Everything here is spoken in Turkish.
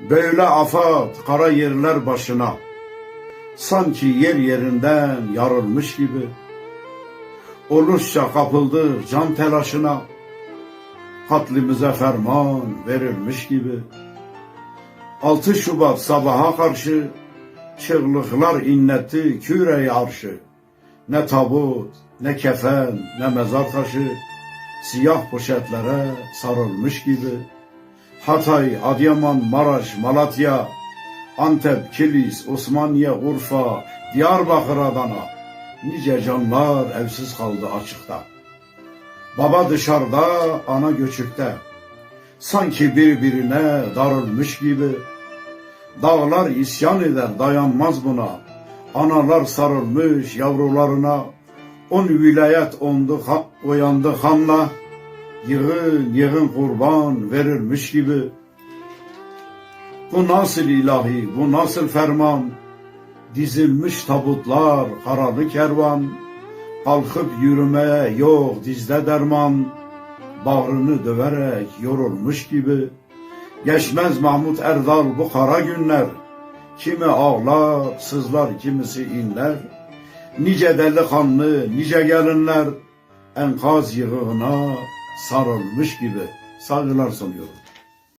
Böyle afat kara yerler başına. Sanki yer yerinden yarılmış gibi. Oluşça kapıldı can telaşına. Katlimize ferman verilmiş gibi. 6 Şubat sabaha karşı Çığlıklar inletti küreyi arşı. Ne tabut, ne kefen, ne mezar taşı. Siyah poşetlere sarılmış gibi Hatay, Adıyaman, Maraş, Malatya, Antep, Kilis, Osmaniye, Urfa, Diyarbakır, Adana. Nice canlar evsiz kaldı açıkta. Baba dışarıda, ana göçükte. Sanki birbirine darılmış gibi. Dağlar isyan eder dayanmaz buna. Analar sarılmış yavrularına. On vilayet ondu, uyandı kanla. Yığın yığın kurban verilmiş gibi. Bu nasıl ilahi, bu nasıl ferman? Dizilmiş tabutlar, karalı kervan. Kalkıp yürümeye yok dizde derman. Bağrını döverek yorulmuş gibi. Geçmez Mahmut Erdal bu kara günler. Kimi ağlar, sızlar, kimisi inler. Nice delikanlı, nice gelinler enkaz yığığına sarılmış gibi saygılar sunuyorum.